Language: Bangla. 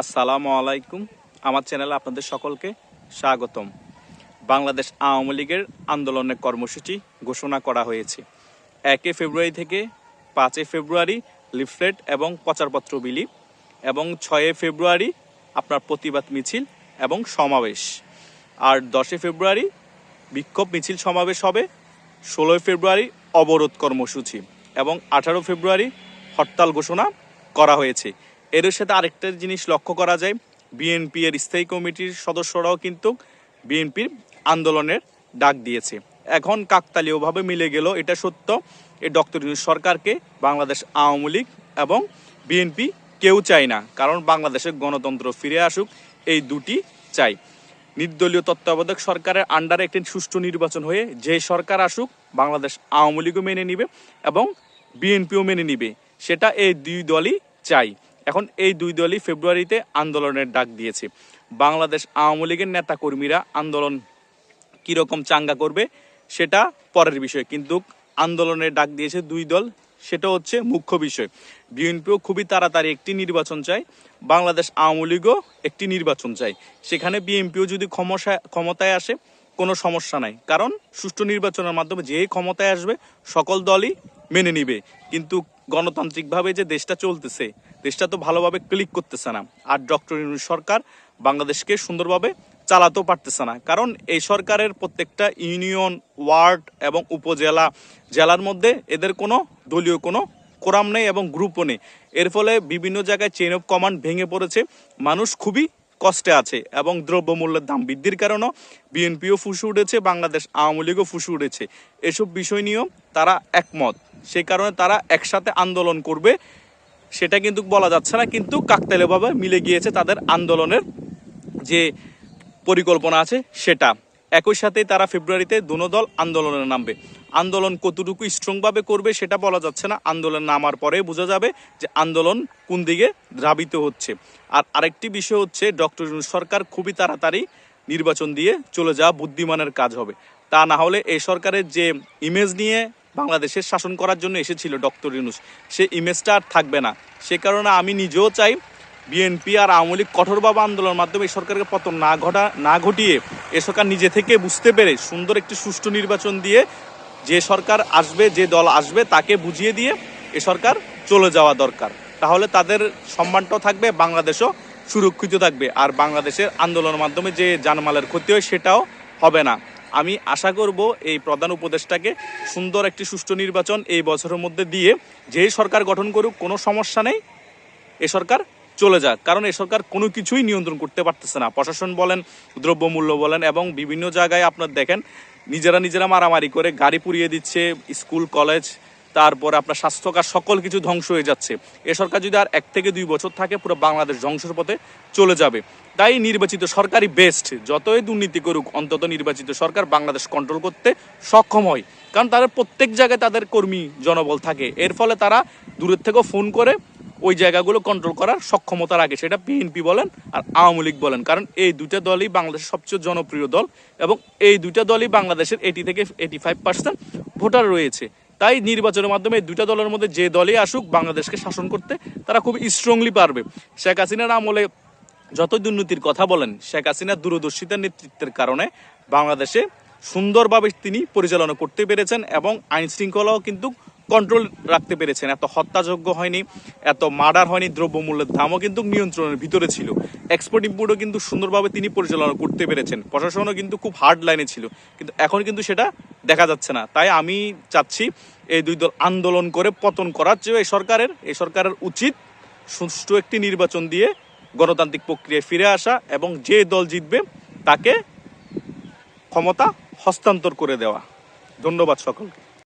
আসসালামু আলাইকুম। আমার চ্যানেলে আপনাদের সকলকে স্বাগতম। বাংলাদেশ আওয়ামী লীগের আন্দোলনের কর্মসূচি ঘোষণা করা হয়েছে। একে ফেব্রুয়ারি থেকে পাঁচই ফেব্রুয়ারি লিফলেট এবং প্রচারপত্র বিলি এবং ছয়ে ফেব্রুয়ারি আপনার প্রতিবাদ মিছিল এবং সমাবেশ। আর দশই ফেব্রুয়ারি বিক্ষোভ মিছিল সমাবেশ হবে। ষোলোই ফেব্রুয়ারি অবরোধ কর্মসূচি এবং আঠারো ফেব্রুয়ারি হরতাল ঘোষণা করা হয়েছে। এর সাথে আরেকটা জিনিস লক্ষ্য করা যায়, বিএনপি এর স্থায়ী কমিটির সদস্যরাও কিন্তু বিএনপির আন্দোলনের ডাক দিয়েছে। এখন কাকতালীয়ভাবে মিলে গেল, এটা সত্য। এই ডক্টর ইউনূস সরকারকে বাংলাদেশ আওয়ামী লীগ এবং বিএনপি কেউ চায় না, কারণ বাংলাদেশের গণতন্ত্র ফিরে আসুক, এই দুটি চাই। নির্দলীয় তত্ত্বাবধায়ক সরকারের আন্ডারে একটি সুষ্ঠু নির্বাচন হয়ে যে সরকার আসুক, বাংলাদেশ আওয়ামী লীগও মেনে নিবে এবং বিএনপিও মেনে নিবে, সেটা এই দুই দলই চাই এখন এই দুই দলই ফেব্রুয়ারিতে আন্দোলনের ডাক দিয়েছে। বাংলাদেশ আওয়ামী লীগের নেতাকর্মীরা আন্দোলন কীরকম চাঙ্গা করবে সেটা পরের বিষয়। কিন্তু আন্দোলনের ডাক দিয়েছে দুই দল, সেটা হচ্ছে মুখ্য বিষয়। বিএনপিও খুবই তাড়াতাড়ি একটি নির্বাচন চায়, বাংলাদেশ আওয়ামী লীগও একটি নির্বাচন চায়। সেখানে বিএনপিও যদি ক্ষমতায় আসে, কোনো সমস্যা নাই। কারণ সুষ্ঠু নির্বাচনের মাধ্যমে যেই ক্ষমতায় আসবে, সকল দলই মেনে নিবে। কিন্তু গণতান্ত্রিকভাবে যে দেশটা চলতেছে, দেশটা তো ভালোভাবে ক্লিক করতেছে না। আর ডক্টর ইউনূস সরকার বাংলাদেশকে সুন্দরভাবে চালাতেও পারতেছে না। কারণ এই সরকারের প্রত্যেকটা ইউনিয়ন, ওয়ার্ড এবং উপজেলা, জেলার মধ্যে এদের কোনো দলীয় কোনো কোরাম নেই এবং গ্রুপও নেই। এর ফলে বিভিন্ন জায়গায় চেইন অফ কমান্ড ভেঙে পড়েছে। মানুষ খুবই কষ্টে আছে এবং দ্রব্যমূল্যের দাম বৃদ্ধির কারণেও বিএনপিও ফুসে উঠেছে, বাংলাদেশ আওয়ামী লীগও ফুসে উঠেছে। এসব বিষয় নিয়েও তারা একমত। সেই কারণে তারা একসাথে আন্দোলন করবে, সেটা কিন্তু বলা যাচ্ছে না, কিন্তু কাকতালেভাবে মিলে গিয়েছে তাদের আন্দোলনের যে পরিকল্পনা আছে, সেটা। একই সাথে তারা ফেব্রুয়ারিতে দুনো দল আন্দোলনে নামবে। আন্দোলন কতটুকু স্ট্রংভাবে করবে সেটা বলা যাচ্ছে না। আন্দোলন নামার পরে বোঝা যাবে যে আন্দোলন কোন দিকে ধাবিত হচ্ছে। আর আরেকটি বিষয় হচ্ছে, ডক্টর সরকার খুবই তাড়াতাড়ি নির্বাচন দিয়ে চলে যাওয়া বুদ্ধিমানের কাজ হবে। তা না হলে এই সরকারের যে ইমেজ নিয়ে বাংলাদেশের শাসন করার জন্য এসেছিল ডক্টর ইউনুস, সে ইমেজটা আর থাকবে না। সে কারণে আমি নিজেও চাই বিএনপি আর আওয়ামী লীগ কঠোরভাবে আন্দোলনের মাধ্যমে এই সরকারকে পতন না ঘটা, না ঘটিয়ে এ সরকার নিজে থেকে বুঝতে পেরে সুন্দর একটি সুষ্ঠু নির্বাচন দিয়ে যে সরকার আসবে, যে দল আসবে তাকে বুঝিয়ে দিয়ে এ সরকার চলে যাওয়া দরকার। তাহলে তাদের সম্মানটাও থাকবে, বাংলাদেশও সুরক্ষিত থাকবে। আর বাংলাদেশের আন্দোলনের মাধ্যমে যে জানমালের ক্ষতি হয় সেটাও হবে না। আমি আশা করব এই প্রধান উপদেষ্টাকে সুন্দর একটি সুষ্ঠু নির্বাচন এই বছরের মধ্যে দিয়ে যেই সরকার গঠন করুক, কোনো সমস্যা নেই। এ সরকার চলে যাক। কারণ এ সরকার কোনো কিছুই নিয়ন্ত্রণ করতে পারতেছে না। প্রশাসন বলেন, দ্রব্যমূল্য বলেন এবং বিভিন্ন জায়গায় আপনার দেখেন, নিজেরা নিজেরা মারামারি করে গাড়ি পুড়িয়ে দিচ্ছে, স্কুল, কলেজ, তারপর আপনার স্বাস্থ্যকার সকল কিছু ধ্বংস হয়ে যাচ্ছে। এ সরকার যদি আর এক থেকে দুই বছর থাকে, পুরো বাংলাদেশ ধ্বংসের পথে চলে যাবে। তাই নির্বাচিত সরকারই বেস্ট যতই দুর্নীতি করুক, অন্তত নির্বাচিত সরকার বাংলাদেশ কন্ট্রোল করতে সক্ষম হয়। কারণ তাদের প্রত্যেক জায়গায় তাদের কর্মী জনবল থাকে। এর ফলে তারা দূরের থেকেও ফোন করে ওই জায়গাগুলো কন্ট্রোল করার সক্ষমতা রাখে সেটা বিএনপি বলেন আর আওয়ামী লীগ বলেন। কারণ এই দুইটা দলই বাংলাদেশের সবচেয়ে জনপ্রিয় দল এবং এই দুইটা দলই বাংলাদেশের এইটি থেকে এইটি ফাইভ পার্সেন্ট ভোটার রয়েছে। তাই নির্বাচনের মাধ্যমে দুইটা দলের মধ্যে যে দলই আসুক বাংলাদেশকে শাসন করতে তারা খুব স্ট্রংলি পারবে। শেখ হাসিনার আমলে যত দুর্নীতির কথা বলেন, শেখ হাসিনার দূরদর্শিতার নেতৃত্বের কারণে বাংলাদেশে সুন্দরভাবে তিনি পরিচালনা করতে পেরেছেন এবং আইন শৃঙ্খলাও কিন্তু কন্ট্রোল রাখতে পেরেছেন। এত হত্যাযোগ্য হয়নি, এত মার্ডার হয়নি, দ্রব্যমূল্যের দামও কিন্তু নিয়ন্ত্রণের ভিতরে ছিল। এক্সপোর্ট ইম্পোর্টও কিন্তু সুন্দরভাবে তিনি পরিচালনা করতে পেরেছেন। প্রশাসনও কিন্তু খুব হার্ড লাইনে ছিল। কিন্তু এখন কিন্তু সেটা দেখা যাচ্ছে না। তাই আমি চাচ্ছি এই দুই দল আন্দোলন করে পতন করার চেয়ে এই সরকারের এই সরকারের উচিত সুষ্ঠু একটি নির্বাচন দিয়ে গণতান্ত্রিক প্রক্রিয়ায় ফিরে আসা এবং যে দল জিতবে তাকে ক্ষমতা হস্তান্তর করে দেওয়া। ধন্যবাদ সকলকে।